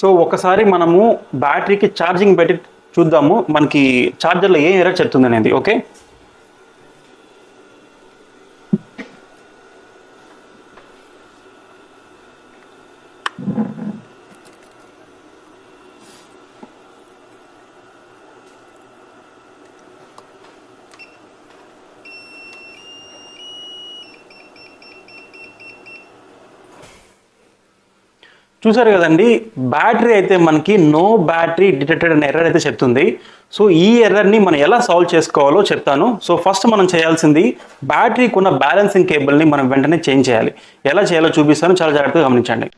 So ఒకసారి మనము బ్యాటరీకి charging పెట్టి చూద్దాము. మనకి ఛార్జర్లో ఏం ఎర్రర్ చెప్తుంది అనేది ఓకే? చూసారు కదండి బ్యాటరీ అయితే మనకి నో బ్యాటరీ డిటెక్టెడ్ అనే ఎర్రర్ అయితే చెప్తుంది. సో ఈ ఎర్రర్ని మనం ఎలా సాల్వ్ చేసుకోవాలో చెప్తాను. సో ఫస్ట్ మనం చేయాల్సింది బ్యాటరీకి ఉన్న బ్యాలెన్సింగ్ కేబుల్ని మనం వెంటనే చేంజ్ చేయాలి. ఎలా చేయాలో చూపిస్తాను. చాలా జాగ్రత్తగా గమనించండి.